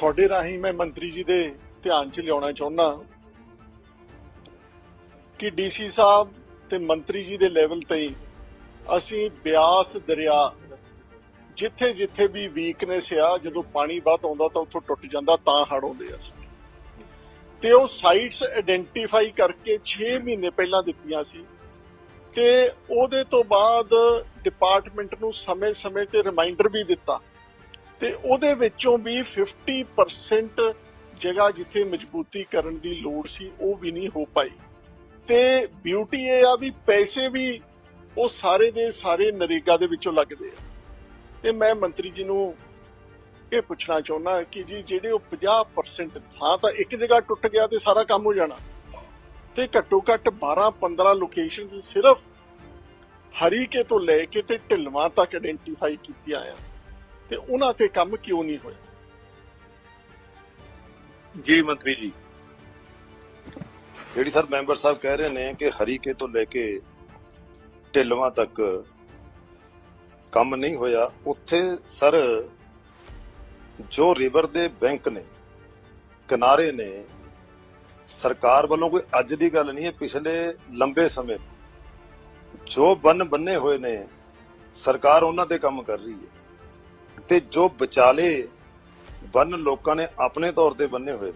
ਤੁਹਾਡੇ ਰਾਹੀਂ ਮੈਂ ਮੰਤਰੀ ਜੀ ਦੇ ਧਿਆਨ 'ਚ ਲਿਆਉਣਾ ਚਾਹੁੰਦਾ ਕਿ ਡੀਸੀ ਸਾਹਿਬ ਤੇ ਮੰਤਰੀ ਜੀ ਦੇ ਲੈਵਲ ਤੇ ਅਸੀਂ ਬਿਆਸ ਦਰਿਆ ਜਿੱਥੇ ਜਿੱਥੇ ਵੀ ਵੀਕਨੈਸ ਆ, ਜਦੋਂ ਪਾਣੀ ਵੱਧ ਆਉਂਦਾ ਤਾਂ ਉੱਥੋਂ ਟੁੱਟ ਜਾਂਦਾ, ਤਾਂ ਹੜ ਆਉਂਦੇ ਆ ਤੇ ਉਹ ਸਾਈਟਸ ਆਇਡੈਂਟੀਫਾਈ ਕਰਕੇ 6 ਮਹੀਨੇ ਪਹਿਲਾਂ ਦਿੱਤੀਆਂ ਸੀ ਤੇ ਉਹਦੇ ਤੋਂ ਬਾਅਦ ਡਿਪਾਰਟਮੈਂਟ ਨੂੰ ਸਮੇਂ-ਸਮੇਂ ਤੇ ਰਿਮਾਈਂਡਰ ਵੀ ਦਿੱਤਾ। ਤੇ ਉਹਦੇ ਵਿੱਚੋਂ ਵੀ 50% ਜਗ੍ਹਾ ਜਿੱਥੇ ਮਜ਼ਬੂਤੀ ਕਰਨ ਦੀ ਲੋੜ ਸੀ, ਉਹ ਵੀ ਨਹੀਂ ਹੋ ਪਾਈ। ਤੇ ਬਿਊਟੀ ਇਹ ਆ ਵੀ ਪੈਸੇ ਵੀ ਉਹ ਸਾਰੇ ਦੇ ਸਾਰੇ ਨਰੇਗਾ ਦੇ ਵਿੱਚੋਂ ਲੱਗਦੇ ਆ। ਤੇ ਮੈਂ ਮੰਤਰੀ ਜੀ ਨੂੰ ਇਹ ਪੁੱਛਣਾ ਚਾਹੁੰਦਾ ਕਿ ਜੀ ਜਿਹੜੇ ਉਹ 50% ਥਾਂ ਤਾਂ ਇੱਕ ਜਗ੍ਹਾ ਟੁੱਟ ਗਿਆ ਤੇ ਸਾਰਾ ਕੰਮ ਹੋ ਜਾਣਾ। ਤੇ ਘੱਟੋ ਘੱਟ 12-15 ਲੋਕੇਸ਼ਨਸ ਸਿਰਫ ਹਰੀਕੇ ਤੋਂ ਲੈ ਕੇ ਤੇ ਢਿਲਵਾਂ ਤੱਕ ਆਇਡੈਂਟੀਫਾਈ ਕੀਤੀਆਂ ਆ। ਤੇ ਉਹਨਾਂ ਤੇ ਕੰਮ ਕਿਉਂ ਨਹੀਂ ਹੋਇਆ? ਜੀ ਮੰਤਰੀ ਜੀ। ਜਿਹੜੀ ਸਰ ਮੈਂਬਰ ਸਾਹਿਬ ਕਹਿ ਰਹੇ ਨੇ ਕਿ ਹਰੀਕੇ ਤੋਂ ਲੈ ਕੇ ਢਿਲਵਾਂ ਤੱਕ ਕੰਮ ਨਹੀਂ ਹੋਇਆ ਉੱਥੇ ਸਰ ਜੋ ਰਿਵਰ ਦੇ ਬੈਂਕ ਨੇ ਕਿਨਾਰੇ ਨੇ ਸਰਕਾਰ ਵੱਲੋਂ ਕੋਈ ਅੱਜ ਦੀ ਗੱਲ ਨਹੀਂ ਹੈ ਪਿਛਲੇ ਲੰਬੇ ਸਮੇਂ ਜੋ ਬੰਨ ਬੰਨੇ ਹੋਏ ਨੇ ਸਰਕਾਰ ਉਹਨਾਂ ਤੇ ਕੰਮ ਕਰ ਰਹੀ ਹੈ। ਤੇ ਜੋ ਵਿਚਾਲੇ ਬੰਨ ਲੋਕਾਂ ਨੇ ਆਪਣੇ ਤੌਰ ਤੇ ਬੰਨੇ ਹੋਏ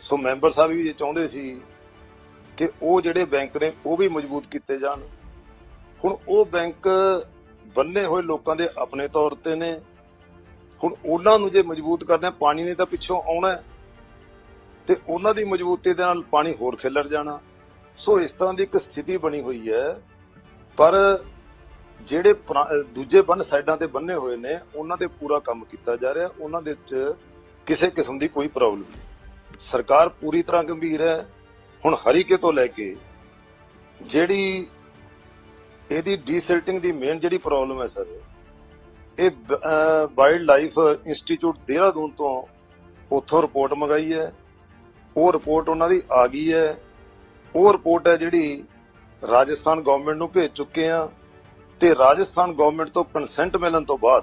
ਸੋ ਮੈਂਬਰ ਸਾਹਿਬ ਵੀ ਇਹ ਚਾਹੁੰਦੇ ਸੀ ਕਿ ਉਹ ਜਿਹੜੇ ਬੈਂਕ ਨੇ ਉਹ ਵੀ ਮਜ਼ਬੂਤ ਕੀਤੇ ਜਾਣ। ਹੁਣ ਉਹ ਬੈਂਕ ਬੰਨੇ ਹੋਏ ਲੋਕਾਂ ਦੇ ਆਪਣੇ ਤੌਰ ਤੇ ਨੇ। ਹੁਣ ਉਹਨਾਂ ਨੂੰ ਜੇ ਮਜ਼ਬੂਤ ਕਰਨਾ ਪਾਣੀ ਨੇ ਤਾਂ ਪਿੱਛੋਂ ਆਉਣਾ ਹੈ। ਤੇ ਉਹਨਾਂ ਦੀ ਮਜ਼ਬੂਤੀ ਦੇ ਨਾਲ ਪਾਣੀ ਹੋਰ ਖਿਲਰ ਜਾਣਾ। ਸੋ ਇਸ ਤਰ੍ਹਾਂ ਦੀ ਇੱਕ ਸਥਿਤੀ ਬਣੀ ਹੋਈ ਹੈ। ਪਰ ਜਿਹੜੇ ਪੁਰਾ- ਦੂਜੇ ਬੰਨ ਸਾਈਡਾਂ ਤੇ ਬੰਨੇ ਹੋਏ ਨੇ, ਉਹਨਾਂ ਤੇ ਪੂਰਾ ਕੰਮ ਕੀਤਾ ਜਾ ਰਿਹਾ। ਉਹਨਾਂ ਦੇ ਵਿੱਚ ਕਿਸੇ ਕਿਸਮ ਦੀ ਕੋਈ ਪ੍ਰੋਬਲਮ ਨਹੀਂ। ਸਰਕਾਰ ਪੂਰੀ ਤਰ੍ਹਾਂ ਗੰਭੀਰ ਹੈ। ਹੁਣ ਹਰੀਕੇ ਤੋਂ ਲੈ ਕੇ ਜਿਹੜੀ ਇਹਦੀ ਡੀਸਿਲਟਿੰਗ ਦੀ ਮੇਨ ਜਿਹੜੀ ਪ੍ਰੋਬਲਮ ਹੈ ਸਰ, ਇਹ ਵਾਈਲਡ ਲਾਈਫ ਇੰਸਟੀਚਿਊਟ ਦੇਹਰਾਦੂਨ ਤੋਂ ਉੱਥੋਂ ਰਿਪੋਰਟ ਮੰਗਾਈ ਹੈ। ਉਹ ਰਿਪੋਰਟ ਉਹਨਾਂ ਦੀ ਆ ਗਈ ਹੈ। ਉਹ ਰਿਪੋਰਟ ਹੈ ਜਿਹੜੀ ਰਾਜਸਥਾਨ ਗਵਰਨਮੈਂਟ ਨੂੰ ਭੇਜ ਚੁੱਕੇ ਆ ਤੇ ਰਾਜਸਥਾਨ ਗਵਰਨਮੈਂਟ ਤੋਂ ਕੰਸੈਂਟ ਮਿਲਣ ਤੋਂ ਬਾਅਦ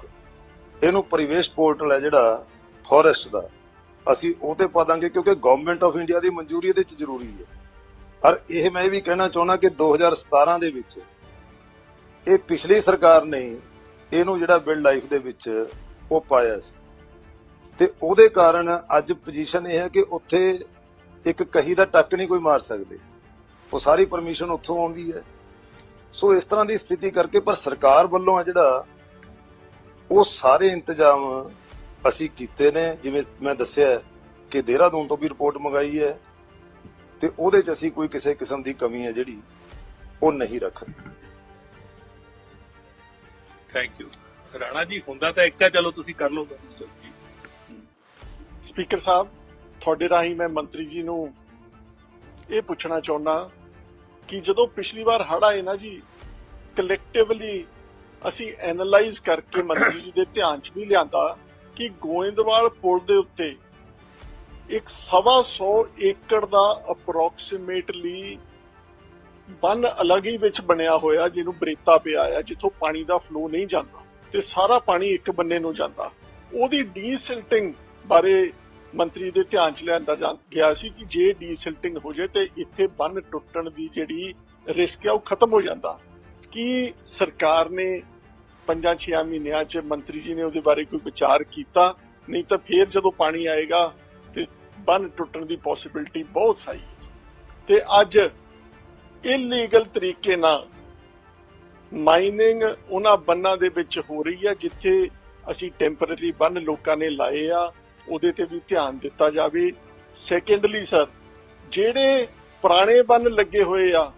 ਇਹਨੂੰ ਪਰਿਵੇਸ਼ ਪੋਰਟਲ ਹੈ ਜਿਹੜਾ ਫੋਰੈਸਟ ਦਾ। ਅਸੀਂ ਉਹ ਤੇ ਪਾ ਦਾਂਗੇ ਕਿਉਂਕਿ ਗਵਰਨਮੈਂਟ ਆਫ ਇੰਡੀਆ ਦੀ ਮਨਜ਼ੂਰੀ ਇਹਦੇ ਚ ਜ਼ਰੂਰੀ ਹੈ। ਪਰ ਇਹ ਮੈਂ ਇਹ ਵੀ ਕਹਿਣਾ ਚਾਹੁੰਦਾ ਕਿ 2017 ਦੇ ਵਿੱਚ ਇਹ ਪਿਛਲੀ ਸਰਕਾਰ ਨੇ ਇਹਨੂੰ ਜਿਹੜਾ ਬਿਲਡ ਲਾਈਫ ਦੇ ਵਿੱਚ ਉਹ ਪਾਇਆ ਸੀ। ਤੇ ਉਹਦੇ ਕਾਰਨ ਅੱਜ ਪੋਜੀਸ਼ਨ ਇਹ ਹੈ ਕਿ ਉੱਥੇ ਇੱਕ ਕਹੀ ਦਾ ਟੱਕ ਨਹੀਂ ਕੋਈ ਮਾਰ ਸਕਦੇ। ਉਹ ਸਾਰੀ ਪਰਮਿਸ਼ਨ ਉੱਥੋਂ ਆਉਂਦੀ ਹੈ। ਸੋ ਇਸ ਤਰ੍ਹਾਂ ਦੀ ਸਥਿਤੀ ਕਰਕੇ ਪਰ ਸਰਕਾਰ ਵੱਲੋਂ ਹੈ ਜਿਹੜਾ ਉਹ ਸਾਰੇ ਇੰਤਜ਼ਾਮ ਅਸੀਂ ਕੀਤੇ ਨੇ। ਜਿਵੇਂ ਮੈਂ ਦੱਸਿਆ ਕਿ ਦੇਹਰਾਦੂਨ ਤੋਂ ਵੀ ਰਿਪੋਰਟ ਮੰਗਾਈ ਹੈ ਤੇ ਉਹਦੇ 'ਚ ਅਸੀਂ ਕੋਈ ਕਿਸੇ ਕਿਸਮ ਦੀ ਕਮੀ ਹੈ ਜਿਹੜੀ ਉਹ ਨਹੀਂ ਰੱਖ ਰਹੇ। ਥੈਂਕ ਯੂ ਰਾਣਾ ਜੀ ਹੁੰਦਾ ਤਾਂ ਇੱਕ ਚਲੋ ਤੁਸੀਂ ਕਰ ਲਓ। ਸਪੀਕਰ ਸਾਹਿਬ ਤੁਹਾਡੇ ਰਾਹੀਂ ਮੈਂ ਮੰਤਰੀ ਜੀ ਨੂੰ ਇਹ ਪੁੱਛਣਾ ਚਾਹੁੰਦਾ ਕਿ ਜਦੋਂ ਪਿਛਲੀ ਵਾਰ ਹੜ੍ਹ ਆਏ ਨਾ ਜੀ ਕਲੈਕਟਿਵਲੀ ਅਸੀਂ ਐਨਾਲਾਈਜ਼ ਕਰਕੇ ਮੰਤਰੀ ਜੀ ਦੇ ਧਿਆਨ 'ਚ ਵੀ ਲਿਆਂਦਾ ਕਿ ਗੋਇੰਦਵਾਲ ਪੁਲ ਦੇ ਉੱਤੇ ਇੱਕ ਸਵਾ ਸੌ ਏਕੜ ਦਾ ਅਪਰੋਕਸੀਮੇਟਲੀ ਬੰਨ ਅਲੱਗ ਹੀ ਵਿੱਚ ਬਣਿਆ ਹੋਇਆ, ਜਿਹਨੂੰ ਬਰੇਤਾ ਪਿਆ ਆ, ਜਿੱਥੋਂ ਪਾਣੀ ਦਾ ਫਲੋ ਨਹੀਂ ਜਾਂਦਾ ਤੇ ਸਾਰਾ ਪਾਣੀ ਇੱਕ ਬੰਨੇ ਨੂੰ ਜਾਂਦਾ। ਉਹਦੀ ਡੀਸਿਲਟਿੰਗ ਬਾਰੇ ਮੰਤਰੀ ਦੇ ਧਿਆਨ ਚ ਲਿਆਂਦਾ ਜਾ- ਗਿਆ ਸੀ ਕਿ ਜੇ ਡੀਸਿਲਟਿੰਗ ਹੋ ਜਾਏ ਤੇ ਇੱਥੇ ਬੰਨ ਟੁੱਟਣ ਦੀ ਜਿਹੜੀ ਰਿਸਕ ਹੈ ਉਹ ਖਤਮ ਹੋ ਜਾਂਦਾ। ਕੀ ਸਰਕਾਰ ਨੇ ਪੰਜਾਂ ਛੇ ਮਹੀਨਿਆਂ ਚ ਮੰਤਰੀ ਜੀ ਨੇ ਉਹਦੇ ਬਾਰੇ ਕੋਈ ਵਿਚਾਰ ਕੀਤਾ? ਨਹੀਂ ਤਾਂ ਫੇਰ ਜਦੋਂ ਪਾਣੀ ਆਏਗਾ ਤੇ ਬੰਨ ਟੁੱਟਣ ਦੀ ਪੋਸਿਬਿਲਿਟੀ ਬਹੁਤ ਹਾਈ ਹੈ। ਤੇ ਅੱਜ ਇਲੀਗਲ ਤਰੀਕੇ ਨਾਲ ਮਾਈਨਿੰਗ ਉਹਨਾਂ ਬੰਨਾਂ ਦੇ ਵਿੱਚ ਹੋ ਰਹੀ ਹੈ, ਜਿੱਥੇ ਅਸੀਂ ਟੈਂਪਰੇਰੀ ਬੰਨ ਲੋਕਾਂ ਨੇ ਲਾਏ ਆ। ਉਹਦੇ ਤੇ ਵੀ ਧਿਆਨ ਦਿੱਤਾ ਜਾਵੇ। ਸੈਕੰਡਲੀ ਸਰ ਜਿਹੜੇ ਪੁਰਾਣੇ ਬੰਨ ਲੱਗੇ ਹੋਏ ਆ,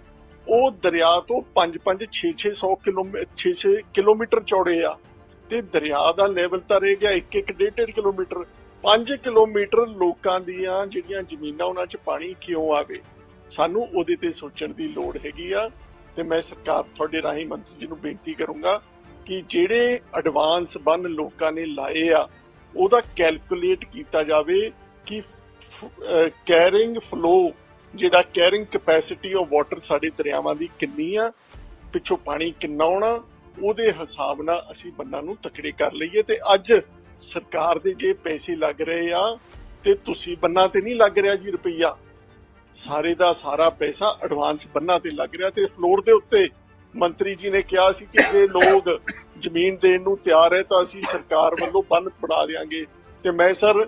ਉਹ ਦਰਿਆ ਤੋਂ 5-5 6-600 ਕਿਲੋਮੀਟਰ 6-6 ਕਿਲੋਮੀਟਰ ਚੌੜੇ ਆ। ਤੇ ਦਰਿਆ ਦਾ ਲੈਵਲ ਤਾਂ ਰਹਿ ਗਿਆ 1-1 1.5 ਕਿਲੋਮੀਟਰ। 5 ਕਿਲੋਮੀਟਰ ਲੋਕਾਂ ਦੀਆਂ ਜਿਹੜੀਆਂ ਜ਼ਮੀਨਾਂ ਉਹਨਾਂ 'ਚ ਪਾਣੀ ਕਿਉਂ ਆਵੇ? ਸਾਨੂੰ ਉਹਦੇ ਤੇ ਸੋਚਣ ਦੀ ਲੋੜ ਹੈਗੀ ਆ। ਤੇ ਮੈਂ ਸਰਕਾਰ ਤੁਹਾਡੇ ਰਾਹੀਂ ਮੰਤਰੀ ਜੀ ਨੂੰ ਬੇਨਤੀ ਕਰੂੰਗਾ ਕਿ ਜਿਹੜੇ ਐਡਵਾਂਸ ਬੰਨ ਲੋਕਾਂ ਨੇ ਲਾਏ ਆ ਉਹਦਾ ਕੈਲਕੂਲੇਟ ਕੀਤਾ ਜਾਵੇ ਕਿ ਕੈਰਿੰਗ ਫਲੋ ਜਿਹੜਾ ਕੈਰਿੰਗ ਕੈਪੈਸਿਟੀ ਆਫ ਵਾਟਰ ਸਾਡੇ ਦਰਿਆਵਾਂ ਦੀ ਕਿੰਨੀ ਆ, ਪਿੱਛੋਂ ਪਾਣੀ ਕਿੰਨਾ ਆਉਣਾ, ਉਹਦੇ ਹਿਸਾਬ ਨਾਲ ਅਸੀਂ ਬੰਨਾਂ ਨੂੰ ਤਕੜੇ ਕਰ ਲਈਏ ਤੇ ਅੱਜ ਸਰਕਾਰ ਦੇ ਜੇ ਪੈਸੇ ਲੱਗ ਰਹੇ ਆ ਤੇ ਤੁਸੀਂ ਬੰਨਾਂ ਤੇ ਨਹੀਂ ਲੱਗ ਰਿਹਾ ਜੀ ਰੁਪਈਆ। ਸਾਰੇ ਦਾ ਸਾਰਾ ਪੈਸਾ ਐਡਵਾਂਸ ਬੰਨਾਂ ਤੇ ਲੱਗ ਰਿਹਾ ਤੇ ਫਲੋਰ ਦੇ ਉੱਤੇ ਮੰਤਰੀ ਜੀ ਨੇ ਕਿਹਾ ਸੀ ਕਿ ਜੇ ਲੋਕ ਜ਼ਮੀਨ ਦੇਣ ਨੂੰ ਤਿਆਰ ਹੈ ਤਾਂ ਅਸੀਂ ਸਰਕਾਰ ਵੱਲੋਂ ਬੰਨ ਬਣਾ ਦੇਾਂਗੇ ਤੇ ਮੈਂ ਸਰ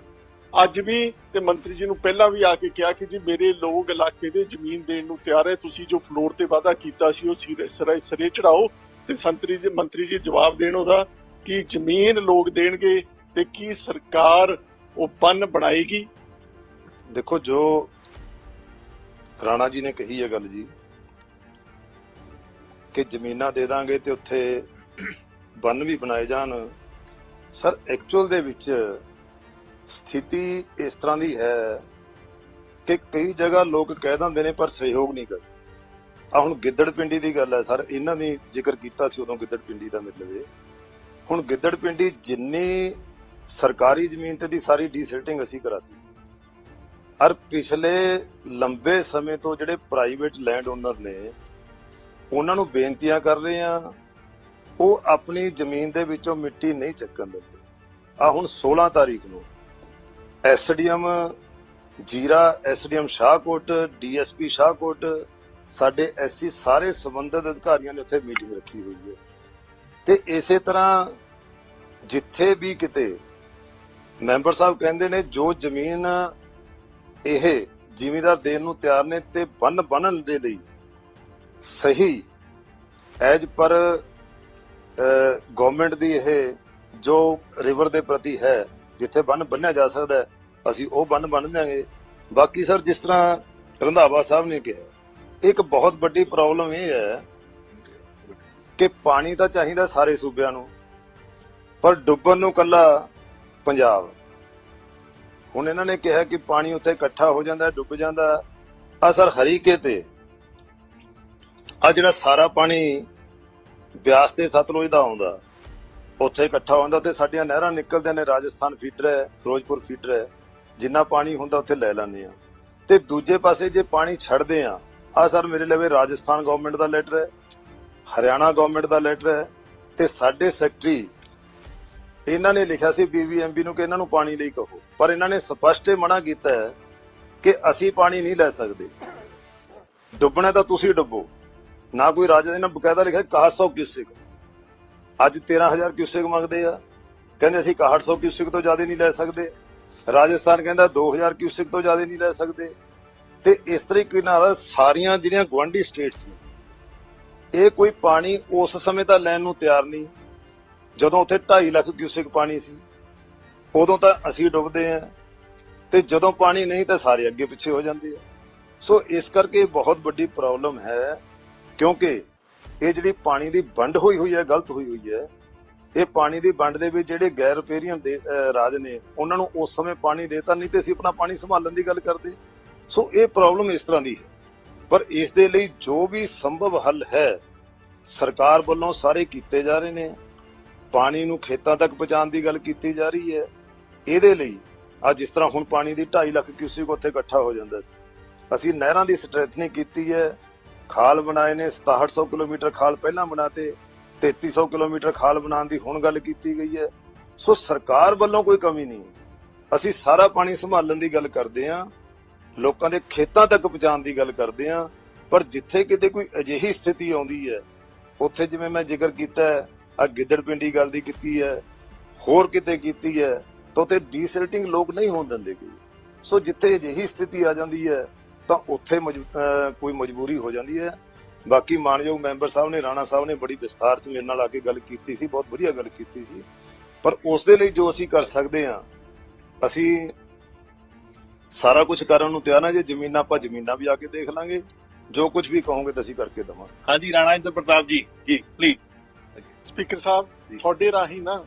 ਅੱਜ ਵੀ ਤੇ ਮੰਤਰੀ ਜੀ ਨੂੰ ਪਹਿਲਾਂ ਵੀ ਆ ਕੇ ਕਿਹਾ ਕਿ ਜੀ ਮੇਰੇ ਲੋਕ ਇਲਾਕੇ ਦੇ ਜ਼ਮੀਨ ਦੇਣ ਨੂੰ ਤਿਆਰ ਹੈ, ਤੁਸੀਂ ਜੋ ਫਲੋਰ ਤੇ ਵਾਅਦਾ ਕੀਤਾ ਸੀ ਉਹ ਸਿਰੇ ਸਿਰੇ ਸਿਰੇ ਚੜਾਓ ਤੇ ਸੰਤਰੀ ਜੀ, ਮੰਤਰੀ ਜੀ ਜਵਾਬ ਦੇਣ ਉਹਦਾ ਕਿ ਜ਼ਮੀਨ ਲੋਕ ਦੇਣਗੇ ਤੇ ਕੀ ਸਰਕਾਰ ਉਹ ਬੰਨ ਬਣਾਏਗੀ? ਦੇਖੋ ਜੋ ਰਾਣਾ ਜੀ ਨੇ ਕਹੀ ਹੈ ਗੱਲ ਜੀ ਕਿ ਜ਼ਮੀਨਾਂ ਦੇ ਦਾਂਗੇ ਤੇ ਉੱਥੇ ਬੰਨ ਵੀ ਬਣਾਏ ਜਾਣ। ਸਰ ਐਕਚੁਅਲ ਦੇ ਵਿੱਚ ਸਥਿਤੀ ਇਸ ਤਰ੍ਹਾਂ ਦੀ ਹੈ ਕਿ ਕਈ ਜਗ੍ਹਾ ਲੋਕ ਕਹਿ ਦਿੰਦੇ ਨੇ, ਪਰ ਸਹਿਯੋਗ ਨਹੀਂ ਕਰਦੇ। ਆ ਹੁਣ ਗਿੱਦੜ ਪਿੰਡੀ ਦੀ ਗੱਲ ਹੈ ਸਰ, ਇਹਨਾਂ ਨੇ ਜ਼ਿਕਰ ਕੀਤਾ ਸੀ ਉਦੋਂ ਗਿੱਦੜ ਪਿੰਡੀ ਦਾ ਮਤਲਬ ਇਹ। ਹੁਣ ਗਿੱਦੜ ਪਿੰਡੀ ਜਿੰਨੀ ਸਰਕਾਰੀ ਜ਼ਮੀਨ ਤੇ ਦੀ ਸਾਰੀ ਡੀਸਿਲਟਿੰਗ ਅਸੀਂ ਕਰਾਤੀ। ਅਰ ਪਿਛਲੇ ਲੰਬੇ ਸਮੇਂ ਤੋਂ ਜਿਹੜੇ ਪ੍ਰਾਈਵੇਟ ਲੈਂਡ ਓਨਰ ਨੇ ਉਹਨਾਂ ਨੂੰ ਬੇਨਤੀਆਂ ਕਰ ਰਹੇ ਆ ਉਹ ਆਪਣੀ ਜ਼ਮੀਨ ਦੇ ਵਿੱਚੋਂ ਮਿੱਟੀ ਨਹੀਂ ਚੱਕਣ ਦਿੰਦੇ। ਆ ਹੁਣ 16 ਤਾਰੀਖ ਨੂੰ ਐਸਡੀਐਮ ਜੀਰਾ, ਐਸਡੀਐਮ ਸ਼ਾਹਕੋਟ, ਡੀਐਸਪੀ ਸ਼ਾਹਕੋਟ, ਸਾਡੇ ਐਸਸੀ ਸਾਰੇ ਸੰਬੰਧਿਤ ਅਧਿਕਾਰੀਆਂ ਨੇ ਉੱਥੇ ਮੀਟਿੰਗ ਰੱਖੀ ਹੋਈ ਹੈ। ਤੇ ਇਸੇ ਤਰ੍ਹਾਂ ਜਿੱਥੇ ਵੀ ਕਿਤੇ ਮੈਂਬਰ ਸਾਹਿਬ ਕਹਿੰਦੇ ਨੇ, ਜੋ ਜ਼ਮੀਨ ਇਹ ਜ਼ਿਮੀਦਾਰ ਦੇਣ ਨੂੰ ਤਿਆਰ ਨੇ ਤੇ ਬੰਨ ਬੰਨਣ ਦੇ ਲਈ ਸਹੀ। ਐਜ ਪਰ ਗਵਰਨਮੈਂਟ ਦੀ ਇਹ ਜੋ ਰਿਵਰ ਦੇ ਪ੍ਰਤੀ ਹੈ, ਜਿੱਥੇ ਬੰਨ ਬੰਨਿਆ ਜਾ ਸਕਦਾ ਅਸੀਂ ਉਹ ਬੰਨ ਬੰਨ ਦਿਆਂਗੇ। ਬਾਕੀ ਸਰ, ਜਿਸ ਤਰ੍ਹਾਂ ਰੰਧਾਵਾ ਸਾਹਿਬ ਨੇ ਕਿਹਾ, ਇੱਕ ਬਹੁਤ ਵੱਡੀ ਪ੍ਰੋਬਲਮ ਇਹ ਹੈ ਕਿ ਪਾਣੀ ਤਾਂ ਚਾਹੀਦਾ ਸਾਰੇ ਸੂਬਿਆਂ ਨੂੰ, ਪਰ ਡੁੱਬਣ ਨੂੰ ਕੱਲਾ ਪੰਜਾਬ। ਹੁਣ ਇਹਨਾਂ ਨੇ ਕਿਹਾ ਕਿ ਪਾਣੀ ਉੱਥੇ ਇਕੱਠਾ ਹੋ ਜਾਂਦਾ, ਡੁੱਬ ਜਾਂਦਾ। ਅਸਰ ਹਰੀਕੇ ਤੇ ਆ ਜਿਹੜਾ ਸਾਰਾ ਪਾਣੀ ਬਿਆਸ ਤੇ ਸਤਲੁਜ ਦਾ ਆਉਂਦਾ, ਉੱਥੇ ਇਕੱਠਾ ਹੁੰਦਾ ਤੇ ਸਾਡੀਆਂ ਨਹਿਰਾਂ ਨਿਕਲਦੇ ਨੇ, ਰਾਜਸਥਾਨ ਫੀਡਰ ਹੈ ਫਿਰੋਜ਼ਪੁਰ ਫੀਡਰ ਹੈ ਜਿੰਨਾ ਪਾਣੀ ਹੁੰਦਾ ਉੱਥੇ ਲੈ ਲੈਂਦੇ ਆ ਤੇ ਦੂਜੇ ਪਾਸੇ ਜੇ ਪਾਣੀ ਛੱਡਦੇ ਆ ਆ ਸਰ ਮੇਰੇ ਲਵੇ ਰਾਜਸਥਾਨ ਗਵਰਨਮੈਂਟ ਦਾ ਲੈਟਰ ਹੈ, ਹਰਿਆਣਾ ਗਵਰਨਮੈਂਟ ਦਾ ਲੈਟਰ ਹੈ, ਤੇ ਸਾਡੇ ਸੈਕਟਰੀ ਇਹਨਾਂ ਨੇ ਲਿਖਿਆ ਸੀ ਬੀਬੀਐਮਬੀ ਨੂੰ ਕਿ ਇਹਨਾਂ ਨੂੰ ਪਾਣੀ ਲਈ ਕਹੋ, ਪਰ ਇਹਨਾਂ ਨੇ ਸਪਸ਼ਟ ਇਹ ਮਨਾ ਕੀਤਾ ਹੈ ਕਿ ਅਸੀਂ ਪਾਣੀ ਨਹੀਂ ਲੈ ਸਕਦੇ। ਡੁੱਬਣਾ ਤਾਂ ਤੁਸੀਂ ਡੁੱਬੋ। ਨਾ ਕੋਈ ਰਾਜਾ ਇਹਨਾਂ ਬਕਾਇਦਾ ਲਿਖਿਆ 6100 ਕਿਊਸਿਕ। ਅੱਜ 13000 ਕਿਊਸਿਕ ਮੰਗਦੇ ਆ। ਕਹਿੰਦੇ ਅਸੀਂ 6100 ਕਿਊਸਿਕ ਤੋਂ ਜ਼ਿਆਦਾ ਨਹੀਂ ਲੈ ਸਕਦੇ। ਰਾਜਸਥਾਨ ਕਹਿੰਦਾ 2000 ਕਿਊਸਿਕ ਤੋਂ ਜ਼ਿਆਦਾ ਨਹੀਂ ਲੈ ਸਕਦੇ। ਤੇ ਇਸ ਤਰੀਕੇ ਨਾਲ ਸਾਰੀਆਂ ਜਿਹੜੀਆਂ ਗਵਾਂਢੀ ਸਟੇਟਸ ਨੇ, ਇਹ ਕੋਈ ਪਾਣੀ ਉਸ ਸਮੇਂ ਤਾਂ ਲੈਣ ਨੂੰ ਤਿਆਰ ਨਹੀਂ। ਜਦੋਂ ਉੱਥੇ 2.5 ਲੱਖ ਕਿਊਸਿਕ ਪਾਣੀ ਸੀ, ਉਦੋਂ ਤਾਂ ਅਸੀਂ ਡੁੱਬਦੇ ਆ। ਤੇ ਜਦੋਂ ਪਾਣੀ ਨਹੀਂ ਤਾਂ ਸਾਰੇ ਅੱਗੇ ਪਿੱਛੇ ਹੋ ਜਾਂਦੇ ਆ। ਸੋ ਇਸ ਕਰਕੇ ਬਹੁਤ ਵੱਡੀ ਪ੍ਰੋਬਲਮ ਹੈ ਕਿਉਂਕਿ ਇਹ ਜਿਹੜੀ ਪਾਣੀ ਦੀ ਵੰਡ ਹੋਈ ਹੋਈ ਹੈ, ਗਲਤ ਹੋਈ ਹੋਈ ਹੈ, ਇਹ ਪਾਣੀ ਦੀ ਵੰਡ ਦੇ ਵਿੱਚ ਜਿਹੜੇ ਗੈਰ ਰਪੇਰੀਅਨ ਦੇ ਰਾਜ ਨੇ, ਉਹਨਾਂ ਨੂੰ ਉਸ ਸਮੇਂ ਪਾਣੀ ਦੇਤਾ, ਨਹੀਂ ਤੇ ਅਸੀਂ ਆਪਣਾ ਪਾਣੀ ਸੰਭਾਲਣ ਦੀ ਗੱਲ ਕਰਦੇ। ਸੋ ਇਹ ਪ੍ਰੋਬਲਮ ਇਸ ਤਰ੍ਹਾਂ ਦੀ ਹੈ। ਪਰ ਇਸ ਦੇ ਲਈ ਜੋ ਵੀ ਸੰਭਵ ਹੱਲ ਹੈ, ਸਰਕਾਰ ਵੱਲੋਂ ਸਾਰੇ ਕੀਤੇ ਜਾ ਰਹੇ ਨੇ। ਪਾਣੀ ਨੂੰ ਖੇਤਾਂ ਤੱਕ ਪਹੁੰਚਾਉਣ ਦੀ ਗੱਲ ਕੀਤੀ ਜਾ ਰਹੀ ਹੈ। ਇਹਦੇ ਲਈ ਆ ਜਿਸ ਤਰ੍ਹਾਂ ਹੁਣ ਪਾਣੀ ਦੀ 2.5 ਲੱਖ ਕਿਊਸਿਕ ਉੱਥੇ ਇਕੱਠਾ ਹੋ ਜਾਂਦਾ ਸੀ। ਅਸੀਂ ਨਹਿਰਾਂ ਦੀ ਸਟ੍ਰੈਂਥਨਿੰਗ ਕੀਤੀ ਹੈ। ਖਾਲ ਬਣਾਏ ਨੇ 6700 ਕਿਲੋਮੀਟਰ ਖਾਲ ਪਹਿਲਾਂ ਬਣਾਤੇ 3300 ਕਿਲੋਮੀਟਰ ਖਾਲ ਬਣਾਉਣ ਦੀ ਹੁਣ ਗੱਲ ਕੀਤੀ ਗਈ ਹੈ। ਸੋ ਸਰਕਾਰ ਵੱਲੋਂ ਕੋਈ ਕਮੀ ਨਹੀਂ। ਅਸੀਂ ਸਾਰਾ ਪਾਣੀ ਸੰਭਾਲਣ ਦੀ ਗੱਲ ਕਰਦੇ ਹਾਂ, ਲੋਕਾਂ ਦੇ ਖੇਤਾਂ ਤੱਕ ਪਹੁੰਚਾਉਣ ਦੀ ਗੱਲ ਕਰਦੇ ਹਾਂ, ਪਰ ਜਿੱਥੇ ਕਿਤੇ ਕੋਈ ਅਜਿਹੀ ਸਥਿਤੀ ਆਉਂਦੀ ਹੈ, ਉੱਥੇ ਜਿਵੇਂ ਮੈਂ ਜ਼ਿਕਰ ਕੀਤਾ ਹੈ ਆ ਗਿੱਦੜ ਪਿੰਡੀ ਗੱਲ ਦੀ ਕੀਤੀ ਹੈ, ਹੋਰ ਕਿਤੇ ਕੀਤੀ ਹੈ, ਤਾਂ ਉੱਥੇ ਡੀਸਿਲਟਿੰਗ ਲੋਕ ਨਹੀਂ ਹੋਣ ਦਿੰਦੇ ਕੋਈ। ਸੋ ਜਿੱਥੇ ਅਜਿਹੀ ਸਥਿਤੀ ਆ ਜਾਂਦੀ ਹੈ ਤਾਂ ਉੱਥੇ ਕੋਈ ਮਜਬੂਰੀ ਹੋ ਜਾਂਦੀ ਹੈ। ਬਾਕੀ ਮਾਨਯੋਗ ਮੈਂਬਰ ਸਾਹਿਬ ਨੇ ਰਾਣਾ ਸਾਹਿਬ ਨੇ ਬੜੀ ਵਿਸਥਾਰ ਚ ਮੇਰੇ ਨਾਲ ਆ ਕੇ ਗੱਲ ਕੀਤੀ ਸੀ ਬਹੁਤ ਵਧੀਆ ਗੱਲ ਕੀਤੀ ਸੀ। ਪਰ ਉਸ ਦੇ ਲਈ ਜੋ ਅਸੀਂ ਕਰ ਸਕਦੇ ਹਾਂ ਅਸੀਂ ਸਾਰਾ ਕੁਝ ਕਰਨ ਨੂੰ ਤਿਆਰ ਹਾਂ ਜੇ ਜ਼ਮੀਨਾਂ ਆਪਾਂ ਜ਼ਮੀਨਾਂ ਵੀ ਆ ਕੇ ਦੇਖ ਲਾਂਗੇ। ਜੋ ਕੁਝ ਵੀ ਕਹੋਗੇ ਤਾਂ ਅਸੀਂ ਕਰਕੇ ਦਵਾਂਗੇ। ਹਾਂਜੀ ਰਾਣਾ ਇੰਦਰ ਪ੍ਰਤਾਪ ਜੀ ਜੀ ਪਲੀਜ਼ ਸਪੀਕਰ ਸਾਹਿਬ। ਤੁਹਾਡੇ ਰਾਹੀਂ ਨਾ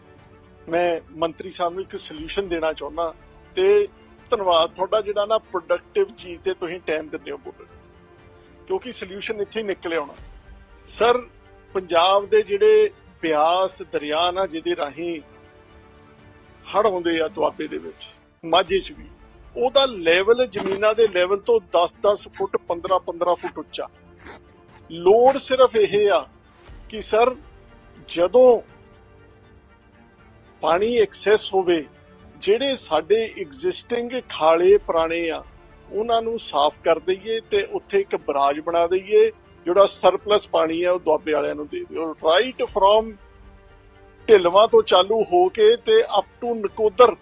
ਮੈਂ ਮੰਤਰੀ ਸਾਹਿਬ ਨੂੰ ਇੱਕ ਸੋਲੂਸ਼ਨ ਦੇਣਾ ਚਾਹੁੰਦਾ ਤੇ ਧੰਨਵਾਦ, ਤੁਹਾਡਾ ਜਿਹੜਾ ਨਾ ਪ੍ਰੋਡਕਟਿਵ ਚੀਜ਼ ਤੇ ਤੁਸੀਂ ਟਾਈਮ ਦਿੰਦੇ ਹੋ ਬੋਲਣ। ਕਿਉਂਕਿ ਸੋਲੂਸ਼ਨ ਇੱਥੇ ਹੀ ਨਿਕਲ ਆਉਣਾ ਸਰ ਪੰਜਾਬ ਦੇ ਜਿਹੜੇ ਬਿਆਸ ਦਰਿਆ ਨਾ ਜਿਹਦੇ ਰਾਹੀਂ ਹੜ ਆਉਂਦੇ ਆ ਦੁਆਬੇ ਦੇ ਵਿੱਚ, ਮਾਝੇ 'ਚ ਵੀ, ਉਹਦਾ ਲੈਵਲ ਜ਼ਮੀਨਾਂ ਦੇ ਲੈਵਲ ਤੋਂ 10-10 ਫੁੱਟ 15-15 ਫੁੱਟ ਉੱਚਾ। ਲੋੜ ਸਿਰਫ ਇਹ ਆ ਕਿ ਸਰ ਜਦੋਂ ਪਾਣੀ ਐਕਸੈਸ ਹੋਵੇ ਜਿਹੜੇ ਸਾਡੇ ਐਗਜ਼ਿਸਟਿੰਗ ਖਾਲੇ ਪੁਰਾਣੇ ਆ, ਉਹਨਾਂ ਨੂੰ ਸਾਫ਼ ਕਰ ਦਈਏ ਤੇ ਉੱਥੇ ਇੱਕ ਬਰਾਜ ਬਣਾ ਦਈਏ, ਜਿਹੜਾ ਸਰਪਲਸ ਪਾਣੀ ਹੈ ਉਹ ਦੁਆਬੇ ਵਾਲਿਆਂ ਨੂੰ ਦੇ ਦਿਓ। ਰਾਈਟ ਫਰੋਮ ਢਿਲਵਾਂ ਤੋਂ ਚਾਲੂ ਹੋ ਕੇ ਤੇ up to Nakodar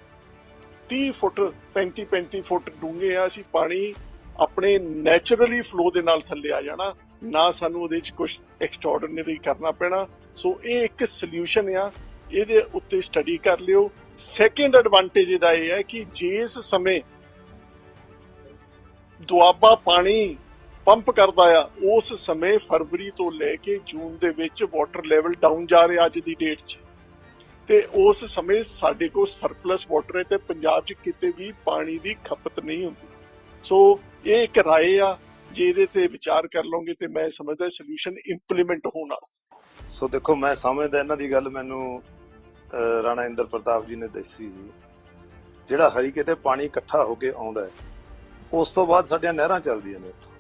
30 foot 35 35 foot ਡੂੰਘੇ ਆ ਅਸੀਂ ਪਾਣੀ ਆਪਣੇ ਨੇਚਰਲੀ ਫਲੋ ਦੇ ਨਾਲ ਥੱਲੇ ਆ ਜਾਣਾ। ਨਾ ਸਾਨੂੰ ਉਹਦੇ ਚ ਕੁਝ ਐਕਸਟਰਾਆਰਡੀਨਰੀ ਕਰਨਾ ਪੈਣਾ। ਸੋ ਇਹ ਇੱਕ ਸੋਲੂਸ਼ਨ ਆ। ਇਹਦੇ ਉੱਤੇ ਸਟੱਡੀ ਕਰ ਲਿਓ। ਸੈਕੰਡ ਐਡਵਾਂਟੇਜ ਇਹਦਾ ਇਹ ਹੈ ਕਿ ਜਿਸ ਸਮੇਂ ਦੁਆਬਾ ਪਾਣੀ ਪੰਪ ਕਰਦਾ ਆ, ਉਸ ਸਮੇਂ ਫਰਵਰੀ ਤੋਂ ਲੈ ਕੇ ਜੂਨ ਦੇ ਵਿੱਚ ਵਾਟਰ ਲੈਵਲ ਡਾਊਨ ਜਾ ਰਿਹਾ ਅੱਜ ਦੀ ਡੇਟ 'ਚ। ਤੇ ਉਸ ਸਮੇਂ ਸਾਡੇ ਕੋਲ ਸਰਪਲਸ ਵਾਟਰ ਹੈ ਤੇ ਪੰਜਾਬ 'ਚ ਕਿਤੇ ਵੀ ਪਾਣੀ ਦੀ ਖਪਤ ਨਹੀਂ ਹੁੰਦੀ। ਸੋ ਇਹ ਇੱਕ ਰਾਏ ਆ ਜੇ ਇਹਦੇ ਤੇ ਵਿਚਾਰ ਕਰ ਲਓਗੇ ਤੇ ਮੈਂ ਸਮਝਦਾ ਸੋਲੂਸ਼ਨ ਇੰਪਲੀਮੈਂਟ ਹੋਣ। ਵਾਲਾ ਸੋ ਦੇਖੋ, ਮੈਂ ਸਮਝਦਾ ਇਹਨਾਂ ਦੀ ਗੱਲ ਮੈਨੂੰ ਰਾਣਾ ਇੰਦਰ ਪ੍ਰਤਾਪ ਜੀ ਨੇ ਦੱਸੀ ਜਿਹੜਾ ਹਰੀਕੇ ਤੇ ਪਾਣੀ ਇਕੱਠਾ ਹੋ ਕੇ ਆਉਂਦਾ ਹੈ, ਉਸ ਤੋਂ ਬਾਅਦ ਸਾਡੀਆਂ ਨਹਿਰਾਂ ਚੱਲਦੀਆਂ ਨੇ ਉੱਥੋਂ।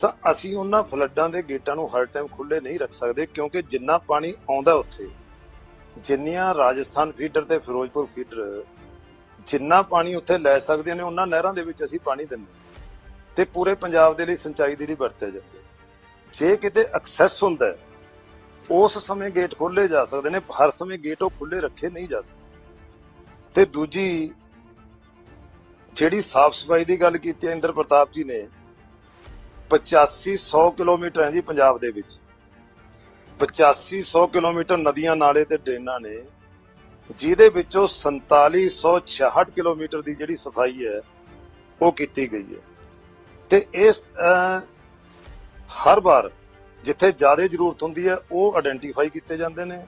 ਤਾਂ ਅਸੀਂ ਉਹਨਾਂ ਫਲੱਡਾਂ ਦੇ ਗੇਟਾਂ ਨੂੰ ਹਰ ਟਾਈਮ ਖੁੱਲੇ ਨਹੀਂ ਰੱਖ ਸਕਦੇ, ਕਿਉਂਕਿ ਜਿੰਨਾ ਪਾਣੀ ਆਉਂਦਾ ਉੱਥੇ, ਜਿੰਨੀਆਂ ਰਾਜਸਥਾਨ ਫੀਡਰ ਤੇ ਫਿਰੋਜ਼ਪੁਰ ਫੀਡਰ, ਜਿੰਨਾ ਪਾਣੀ ਉੱਥੇ ਲੈ ਸਕਦੇ ਨੇ, ਉਹਨਾਂ ਨਹਿਰਾਂ ਦੇ ਵਿੱਚ ਅਸੀਂ ਪਾਣੀ ਦਿੰਦੇ ਤੇ ਪੂਰੇ ਪੰਜਾਬ ਦੇ ਲਈ ਸਿੰਚਾਈ ਦੇ ਲਈ ਵਰਤਿਆ ਜਾਂਦਾ ਜੇ ਕਿਤੇ ਐਕਸੈਸ ਹੁੰਦਾ ਹੈ ਉਸ ਸਮੇਂ ਗੇਟ ਖੋਲੇ ਜਾ ਸਕਦੇ ਨੇ, ਹਰ ਸਮੇਂ ਗੇਟ ਉਹ ਖੁੱਲੇ ਰੱਖੇ ਨਹੀਂ ਜਾ ਸਕਦੇ। ਤੇ ਦੂਜੀ, ਜਿਹੜੀ ਸਾਫ਼ ਸਫ਼ਾਈ ਦੀ ਗੱਲ ਕੀਤੀ ਹੈ, ਇੰਦਰ ਪ੍ਰਤਾਪ ਜੀ ਨੇ 8500 ਕਿਲੋਮੀਟਰ ਹੈ ਜੀ ਪੰਜਾਬ ਦੇ ਵਿੱਚ। 8500 ਕਿਲੋਮੀਟਰ ਨਦੀਆਂ ਨਾਲੇ ਤੇ ਡਰੇਨਾਂ ਨੇ, ਜਿਹਦੇ ਵਿੱਚੋਂ 4766 ਕਿਲੋਮੀਟਰ ਦੀ ਜਿਹੜੀ ਸਫ਼ਾਈ ਹੈ, ਉਹ ਕੀਤੀ ਗਈ ਹੈ। ਤੇ ਇਸ ਹਰ ਵਾਰ ਜਿੱਥੇ ਜ਼ਿਆਦਾ ਜ਼ਰੂਰਤ ਹੁੰਦੀ ਹੈ, ਉਹ ਆਇਡੈਂਟੀਫਾਈ ਕੀਤੇ ਜਾਂਦੇ ਨੇ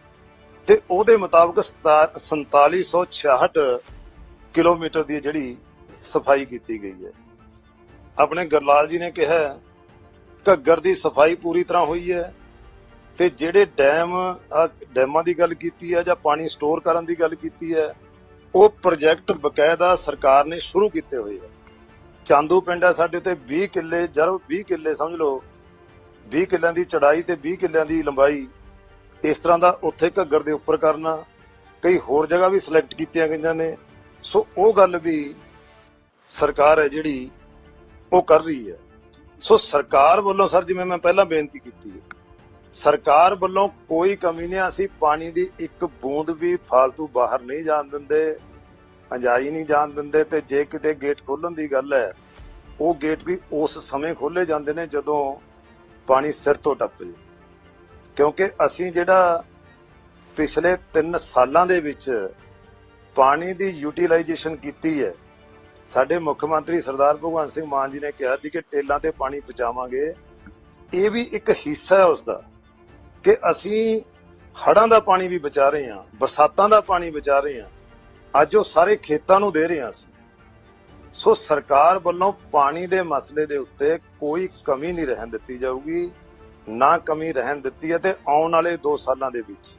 ਤੇ ਉਹਦੇ ਮੁਤਾਬਕ ਸਤਾ- 4766 ਕਿਲੋਮੀਟਰ ਦੀ ਜਿਹੜੀ ਸਫ਼ਾਈ ਕੀਤੀ ਗਈ ਹੈ। ਆਪਣੇ ਗਰਲਾਲ ਜੀ ਨੇ ਕਿਹਾ ਘੱਗਰ ਦੀ ਸਫ਼ਾਈ ਪੂਰੀ ਤਰ੍ਹਾਂ ਹੋਈ ਹੈ ਤੇ ਜਿਹੜੇ ਡੈਮ ਡੈਮਾਂ ਦੀ ਗੱਲ ਕੀਤੀ ਹੈ ਜਾਂ ਪਾਣੀ ਸਟੋਰ ਕਰਨ ਦੀ ਗੱਲ ਕੀਤੀ ਹੈ, ਉਹ ਪ੍ਰੋਜੈਕਟ ਬਕਾਇਦਾ ਸਰਕਾਰ ਨੇ ਸ਼ੁਰੂ ਕੀਤੇ ਹੋਏ ਆ ਚਾਂਦੂ ਪਿੰਡ ਹੈ ਸਾਡੇ ਤੇ 20 ਕਿੱਲੇ, ਜਰ 20 ਕਿੱਲੇ ਸਮਝ ਲਓ 20 ਕਿੱਲਿਆਂ ਦੀ ਚੜਾਈ ਤੇ 20 ਕਿੱਲਿਆਂ ਦੀ ਲੰਬਾਈ ਇਸ ਤਰ੍ਹਾਂ ਦਾ ਉੱਥੇ ਘੱਗਰ ਦੇ ਉੱਪਰ ਕਰਨਾ, ਕਈ ਹੋਰ ਜਗ੍ਹਾ ਵੀ ਸਿਲੈਕਟ ਕੀਤੀਆਂ ਗਈਆਂ ਨੇ। ਸੋ ਉਹ ਗੱਲ ਵੀ ਸਰਕਾਰ ਹੈ ਜਿਹੜੀ, ਉਹ ਕਰ ਰਹੀ ਹੈ। ਸੋ ਸਰਕਾਰ ਵੱਲੋਂ ਸਰ, ਜਿਵੇਂ ਮੈਂ ਪਹਿਲਾਂ ਬੇਨਤੀ ਕੀਤੀ ਹੈ, ਸਰਕਾਰ ਵੱਲੋਂ ਕੋਈ ਕਮੀ ਨਹੀਂ, ਅਸੀਂ ਪਾਣੀ ਦੀ ਇੱਕ ਬੂੰਦ ਵੀ ਫालतू ਬਾਹਰ ਨਹੀਂ ਜਾਣ ਦਿੰਦੇ, ਅੰਜਾਈ ਨਹੀਂ ਜਾਣ ਦਿੰਦੇ ਤੇ ਜੇ ਕਿਤੇ ਗੇਟ ਖੋਲਣ ਦੀ ਗੱਲ ਹੈ, ਉਹ ਗੇਟ ਵੀ ਉਸ ਸਮੇਂ ਖੋਲੇ ਜਾਂਦੇ ਨੇ ਜਦੋਂ ਪਾਣੀ ਸਿਰ ਤੋਂ ਟੱਪ ਜੇ। ਕਿਉਂਕਿ ਅਸੀਂ ਜਿਹੜਾ ਪਿਛਲੇ 3 ਸਾਲਾਂ ਦੇ ਵਿੱਚ ਪਾਣੀ ਦੀ ਯੂਟਿਲਾਈਜੇਸ਼ਨ ਕੀਤੀ ਹੈ, ਸਾਡੇ ਮੁੱਖ ਮੰਤਰੀ ਸਰਦਾਰ ਭਗਵੰਤ ਸਿੰਘ ਮਾਨ ਜੀ ਨੇ ਕਿਹਾ ਸੀ ਕਿ ਟੇਲਾਂ ਤੇ ਪਾਣੀ ਪਹੁੰਚਾਵਾਂਗੇ। ਇਹ ਵੀ ਇੱਕ ਹਿੱਸਾ ਹੈ ਉਸ ਦਾ ਕਿ ਅਸੀਂ ਹੜ੍ਹਾਂ ਦਾ ਪਾਣੀ ਵੀ ਬਚਾ ਰਹੇ ਹਾਂ, ਬਰਸਾਤਾਂ ਦਾ ਪਾਣੀ ਬਚਾ ਰਹੇ ਹਾਂ। ਅੱਜ ਉਹ ਸਾਰੇ ਖੇਤਾਂ ਨੂੰ ਦੇ ਰਹੇ ਹਾਂ ਅਸੀਂ। ਸੋ ਸਰਕਾਰ ਵੱਲੋਂ ਪਾਣੀ ਦੇ ਮਸਲੇ ਦੇ ਉੱਤੇ ਕੋਈ ਕਮੀ ਨਹੀਂ ਰਹਿਣ ਦਿੱਤੀ ਜਾਊਗੀ, ਨਾ ਕਮੀ ਰਹਿਣ ਦਿੱਤੀ ਹੈ ਤੇ ਆਉਣ ਵਾਲੇ 2 ਸਾਲਾਂ ਦੇ ਵਿੱਚ।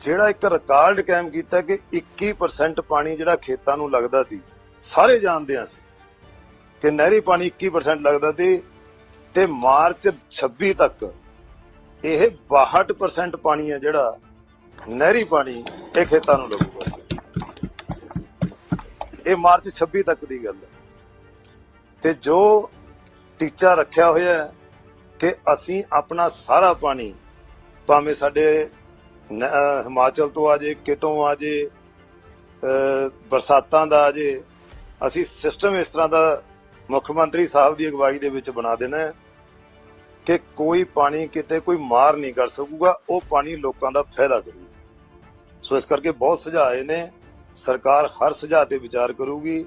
ਜਿਹੜਾ ਇੱਕ ਰਿਕਾਰਡ ਕਾਇਮ ਕੀਤਾ ਕਿ 21% ਪਾਣੀ ਜਿਹੜਾ ਖੇਤਾਂ ਨੂੰ ਲੱਗਦਾ ਸੀ, ਸਾਰੇ ਜਾਣਦੇ ਹਾਂ ਅਸੀਂ ਕਿ ਨਹਿਰੀ ਪਾਣੀ 21% ਲੱਗਦਾ ਸੀ ਤੇ ਮਾਰਚ 26 ਤੱਕ ਇਹ 62% ਪਾਣੀ ਹੈ ਜਿਹੜਾ ਨਹਿਰੀ ਪਾਣੀ ਇਹ ਖੇਤਾਂ ਨੂੰ ਲੱਗੂਗਾ। ਇਹ ਮਾਰਚ 26 ਤੱਕ ਦੀ ਗੱਲ ਹੈ। ਤੇ ਜੋ ਟੀਚਾ ਰੱਖਿਆ ਹੋਇਆ ਹੈ ਕਿ ਅਸੀਂ ਆਪਣਾ ਸਾਰਾ ਪਾਣੀ, ਭਾਵੇਂ ਸਾਡੇ ਨ- ਹਿਮਾਚਲ ਤੋਂ ਆ ਜੇ, ਕਿਤੋਂ ਆ ਜੇ ਬਰਸਾਤਾਂ ਦਾ ਆ ਜੇ, ਅਸੀਂ ਸਿਸਟਮ ਇਸ ਤਰ੍ਹਾਂ ਦਾ ਮੁੱਖ ਮੰਤਰੀ ਸਾਹਿਬ ਦੀ ਅਗਵਾਈ ਦੇ ਵਿੱਚ ਬਣਾ ਦੇਣਾ ਕਿ ਕੋਈ ਪਾਣੀ ਕਿਤੇ ਕੋਈ ਮਾਰ ਨਹੀਂ ਕਰ ਸਕੂਗਾ, ਉਹ ਪਾਣੀ ਲੋਕਾਂ ਦਾ ਫਾਇਦਾ ਕਰੂਗਾ। ਸੋ ਇਸ ਕਰਕੇ ਬਹੁਤ ਸੁਝਾਏ ਨੇ। ਸਰਕਾਰ ਹਰ ਸੁਝਾਅ ਤੇ ਵਿਚਾਰ ਕਰੂਗੀ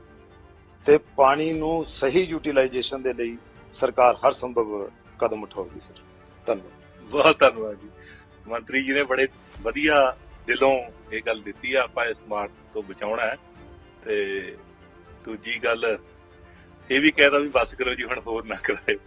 ਤੇ ਪਾਣੀ ਨੂੰ ਸਹੀ ਯੂਟਿਲਾਈਜੇਸ਼ਨ ਦੇ ਲਈ ਸਰਕਾਰ ਹਰ ਸੰਭਵ ਕਦਮ ਉਠਾਊਗੀ ਸਰ। ਧੰਨਵਾਦ। ਬਹੁਤ ਧੰਨਵਾਦ ਜੀ। ਮੰਤਰੀ ਜੀ ਨੇ ਬੜੇ ਵਧੀਆ ਦਿਲੋਂ ਇਹ ਗੱਲ ਦਿੱਤੀ ਆ, ਆਪਾਂ ਇਸ ਮਾਰ ਤੋਂ ਬਚਾਉਣਾ ਹੈ। ਤੇ ਦੂਜੀ ਗੱਲ ਇਹ ਵੀ ਕਹਿਦਾ ਵੀ ਬਸ ਕਰੋ ਜੀ, ਹੁਣ ਹੋਰ ਨਾ ਕਰਾਇਓ